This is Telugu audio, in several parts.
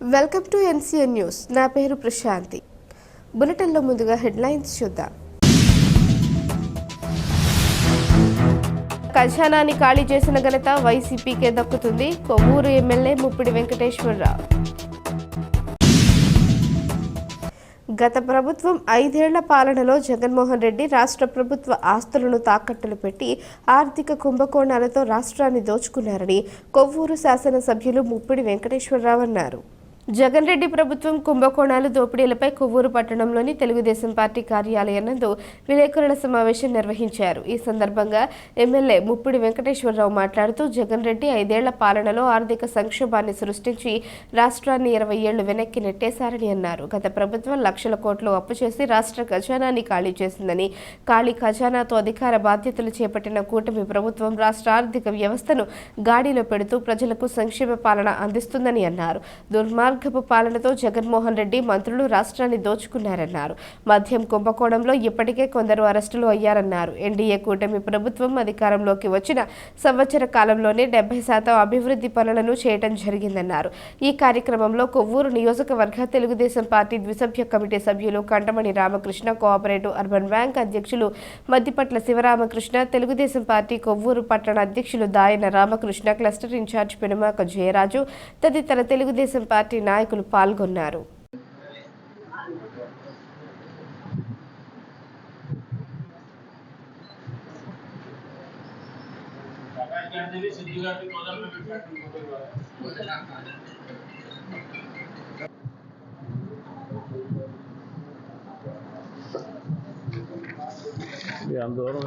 Welcome to NCN news. నా పేరు ప్రశాంతి. బులెటిన్లో ముందుగా హెడ్లైన్స్ చూద్దాం. ఖజానాని ఖాళీ చేసిన ఘనత వైసీపీకే దక్కుతుంది. కొవ్వూరు ఎమ్మెల్యే ముప్పిడి వెంకటేశ్వరరావు. గత ప్రభుత్వం ఐదేళ్ళ పాలనలో జగన్మోహన్ రెడ్డి రాష్ట్ర ప్రభుత్వ ఆస్తులను తాకట్టులు పెట్టి ఆర్థిక కుంభకోణాలతో రాష్ట్రాన్ని దోచుకున్నారని కొవ్వూరు శాసనసభ్యులు ముప్పిడి వెంకటేశ్వరరావు అన్నారు. జగన్ రెడ్డి ప్రభుత్వం కుంభకోణాలు దోపిడీలపై కొవ్వూరు పట్టణంలోని తెలుగుదేశం పార్టీ కార్యాలయం నందు విలేకరుల సమావేశం నిర్వహించారు. ఈ సందర్భంగా ఎమ్మెల్యే ముప్పిడి వెంకటేశ్వరరావు మాట్లాడుతూ జగన్ రెడ్డి ఐదేళ్ళ పాలనలో ఆర్థిక సంక్షోభాన్ని సృష్టించి రాష్ట్రాన్ని ఇరవై ఏళ్ళు వెనక్కి నెట్టేశారని అన్నారు. గత ప్రభుత్వం లక్షల కోట్లు అప్పు చేసి రాష్ట్ర ఖజానాన్ని ఖాళీ చేసిందని ఖాళీ ఖజానాతో అధికార బాధ్యతలు చేపట్టిన కూటమి ప్రభుత్వం రాష్ట్ర ఆర్థిక వ్యవస్థను గాడిలో పెడుతూ ప్రజలకు సంక్షేమ పాలన అందిస్తుందని అన్నారు. దుర్మార్గపు పాలనతో జగన్మోహన్ రెడ్డి మంత్రులు రాష్ట్రాన్ని దోచుకున్నారన్నారు. మద్యం కుంభకోణంలో ఇప్పటికే కొందరు అరెస్టులు అయ్యారన్నారు. ఎన్డీఏ కూటమి ప్రభుత్వం అధికారంలోకి వచ్చిన సంవత్సర కాలంలోనే డెబ్బై శాతం అభివృద్ధి పనులను చేయటం జరిగిందన్నారు. ఈ కార్యక్రమంలో కొవ్వూరు నియోజకవర్గ తెలుగుదేశం పార్టీ ద్విసభ్య కమిటీ సభ్యులు Kantamani Ramakrishna cooperative urban bank అధ్యక్షులు మద్దిపట్ల శివరామకృష్ణ తెలుగుదేశం పార్టీ కొవ్వూరు పట్టణ అధ్యక్షులు దాయన రామకృష్ణ క్లస్టర్ ఇన్ఛార్జ్ పెనుమాక జయరాజు తదితర తెలుగుదేశం పార్టీ నాయకులు పాల్గొన్నారు. అంత దూరం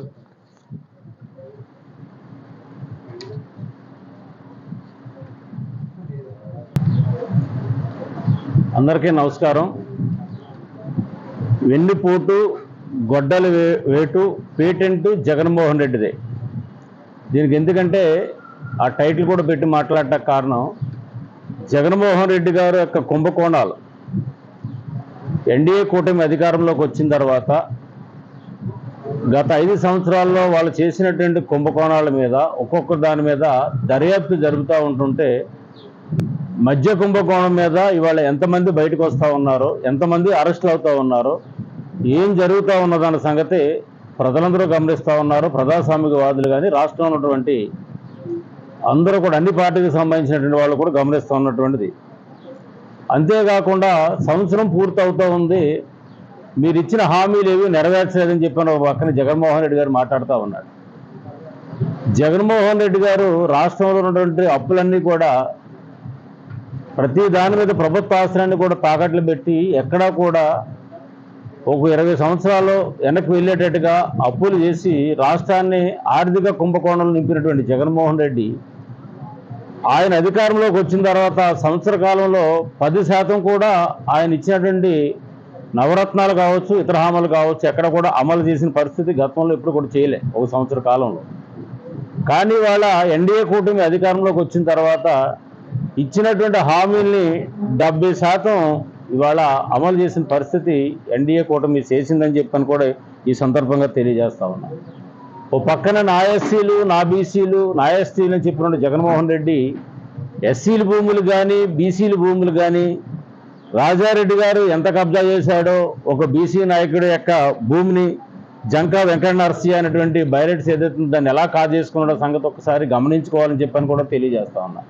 అందరికీ నమస్కారం. వెన్నుపోటు గొడ్డల వే- వేటు పేటెంట్ జగన్మోహన్ రెడ్డిదే. దీనికి ఎందుకంటే ఆ టైటిల్ కూడా పెట్టి మాట్లాడట కారణం జగన్మోహన్ రెడ్డి గారు యొక్క కుంభకోణాలు. ఎన్డీఏ కూటమి అధికారంలోకి వచ్చిన తర్వాత గత ఐదు సంవత్సరాల్లో వాళ్ళు చేసినటువంటి కుంభకోణాల మీద ఒక్కొక్క దాని మీద దర్యాప్తు జరుగుతూ ఉంటుంటే మధ్య కుంభకోణం మీద ఇవాళ ఎంతమంది బయటకు వస్తూ ఉన్నారో ఎంతమంది అరెస్టులు అవుతూ ఉన్నారో ఏం జరుగుతూ ఉన్నదన్న సంగతి ప్రజలందరూ గమనిస్తూ ఉన్నారు. ప్రజాస్వామికవాదులు కానీ రాష్ట్రంలో ఉన్నటువంటి అందరూ కూడా అన్ని పార్టీకి సంబంధించినటువంటి వాళ్ళు కూడా గమనిస్తూ ఉన్నటువంటిది. అంతేకాకుండా సంవత్సరం పూర్తవుతూ ఉంది. మీరు ఇచ్చిన హామీలు ఏవి నెరవేర్చలేదని చెప్పిన ఒక పక్కన జగన్మోహన్ రెడ్డి గారు మాట్లాడుతూ ఉన్నాడు జగన్మోహన్ రెడ్డి గారు రాష్ట్రంలో ఉన్నటువంటి అప్పులన్నీ కూడా ప్రతి దాని మీద ప్రభుత్వ ఆశ్రయాన్ని కూడా తాకట్లు పెట్టి ఎక్కడా కూడా ఒక ఇరవై సంవత్సరాలు వెనక్కి వెళ్ళేటట్టుగా అప్పులు చేసి రాష్ట్రాన్ని ఆర్థిక కుంభకోణంలో నింపినటువంటి జగన్మోహన్ రెడ్డి ఆయన అధికారంలోకి వచ్చిన తర్వాత సంవత్సర కాలంలో పది శాతం కూడా ఆయన ఇచ్చినటువంటి నవరత్నాలు కావచ్చు ఇతర హామీలు కావచ్చు ఎక్కడ కూడా అమలు చేసిన పరిస్థితి గతంలో ఎప్పుడు కూడా చేయలే ఒక సంవత్సర కాలంలో. కానీ వాళ్ళ ఎన్డీఏ కూటమి అధికారంలోకి వచ్చిన తర్వాత ఇచ్చినటువంటి హామీల్ని డెబ్బై శాతం ఇవాళ అమలు చేసిన పరిస్థితి ఎన్డీఏ కూటమి చేసిందని చెప్పని కూడా ఈ సందర్భంగా తెలియజేస్తా ఉన్నా. ఓ పక్కన నా ఎస్సీలు నా బీసీలు నా ఎస్టీలు అని చెప్పిన జగన్మోహన్ రెడ్డి ఎస్సీలు భూములు కానీ బీసీలు భూములు కానీ రాజారెడ్డి గారు ఎంత కబ్జా చేశాడో ఒక బీసీ నాయకుడి యొక్క భూమిని జంకా వెంకట నరసింహ అనేటువంటి బైరెట్స్ ఏదైతే దాన్ని ఎలా కాజేసుకున్నాడో సంగతి ఒకసారి గమనించుకోవాలని చెప్పని కూడా తెలియజేస్తా ఉన్నా.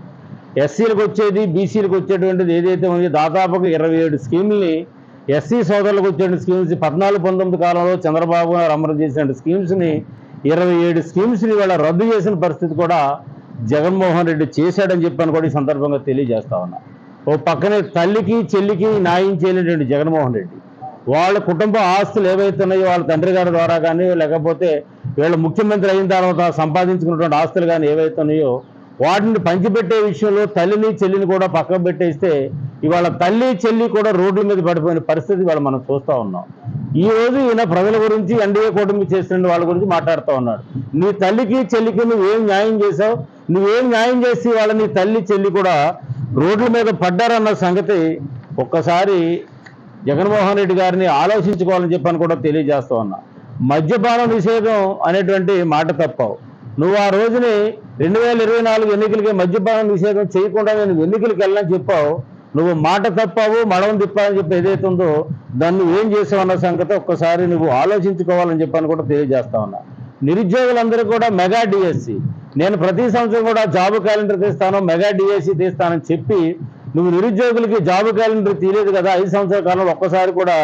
ఎస్సీలకు వచ్చేది బీసీలకు వచ్చేటువంటిది ఏదైతే ఉంది దాదాపుగా ఇరవై ఏడు స్కీమ్ని ఎస్సీ సోదరులకు వచ్చేటువంటి స్కీమ్స్ పద్నాలుగు పంతొమ్మిది కాలంలో చంద్రబాబు గారు అమలు చేసిన స్కీమ్స్ని ఇరవై ఏడు స్కీమ్స్ని ఇవాళ రద్దు చేసిన పరిస్థితి కూడా జగన్మోహన్ రెడ్డి చేశాడని చెప్పని కూడా ఈ సందర్భంగా తెలియజేస్తా ఉన్నా. ఓ పక్కనే తల్లికి చెల్లికి న్యాయం చేయలేటువంటి జగన్మోహన్ రెడ్డి. వాళ్ళ కుటుంబ ఆస్తులు ఏవైతే ఉన్నాయో వాళ్ళ తండ్రి గారి ద్వారా కానీ లేకపోతే వీళ్ళ ముఖ్యమంత్రి అయిన తర్వాత సంపాదించుకున్నటువంటి ఆస్తులు కానీ ఏవైతే ఉన్నాయో వాటిని పంచిపెట్టే విషయంలో తల్లిని చెల్లిని కూడా పక్కకు పెట్టేస్తే ఇవాళ తల్లి చెల్లి కూడా రోడ్ల మీద పడిపోయిన పరిస్థితి ఇవాళ మనం చూస్తూ ఉన్నాం. ఈ రోజు ఈయన ప్రజల గురించి ఎన్డీఏ కూటమి చేసిన వాళ్ళ గురించి మాట్లాడుతూ ఉన్నాడు. నీ తల్లికి చెల్లికి నువ్వేం న్యాయం చేసావు నువ్వేం న్యాయం చేసి వాళ్ళ నీ తల్లి చెల్లి కూడా రోడ్ల మీద పడ్డారన్న సంగతి ఒక్కసారి జగన్మోహన్ రెడ్డి గారిని ఆలోచించుకోవాలని చెప్పని కూడా తెలియజేస్తూ ఉన్నా. మద్యపాన నిషేధం అనేటువంటి మాట తప్పవు. నువ్వు ఆ రోజుని రెండు వేల ఇరవై నాలుగు ఎన్నికలకి మద్యపానం నిషేధం చేయకుండా నేను ఎన్నికలకు వెళ్ళని చెప్పావు. నువ్వు మాట తప్పావు మడవం తిప్పావని చెప్పి ఏదైతే ఉందో దాన్ని ఏం చేసావు అన్న సంగతి ఒక్కసారి నువ్వు ఆలోచించుకోవాలని చెప్పని కూడా తెలియజేస్తా ఉన్నా. నిరుద్యోగులందరూ కూడా మెగా డిఎస్సి నేను ప్రతి సంవత్సరం కూడా జాబ్ క్యాలెండర్ తీస్తాను మెగా డిఎస్సి తీస్తానని చెప్పి నువ్వు నిరుద్యోగులకి జాబ్ క్యాలెండర్ తీయలేదు కదా ఐదు సంవత్సరాల కాలంలో ఒక్కసారి కూడా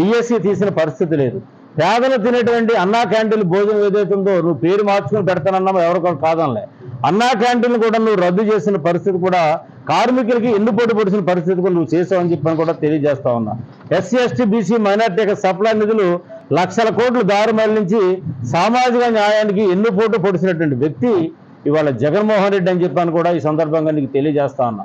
డిఎస్సి తీసిన పరిస్థితి లేదు. పేదలు తినేటువంటి అన్నా క్యాంటీన్ భోజనం ఏదైతే ఉందో నువ్వు పేరు మార్చుకుని పెడతానన్నా ఎవరు కూడా కాదనలే. అన్నా క్యాంటీన్ కూడా నువ్వు రద్దు చేసిన పరిస్థితి కూడా కార్మికులకి ఎన్నుపోటు పడిసిన పరిస్థితి కూడా నువ్వు చేసావని చెప్పని కూడా తెలియజేస్తా ఉన్నా. ఎస్సీ ఎస్టీ బీసీ మైనార్టీ యొక్క సప్లై నిధులు లక్షల కోట్లు దారి మళ్ళించి సామాజిక న్యాయానికి ఎన్నుపోటు పొడిచినటువంటి వ్యక్తి ఇవాళ జగన్మోహన్ రెడ్డి అని చెప్పాను కూడా ఈ సందర్భంగా నీకు తెలియజేస్తా ఉన్నా.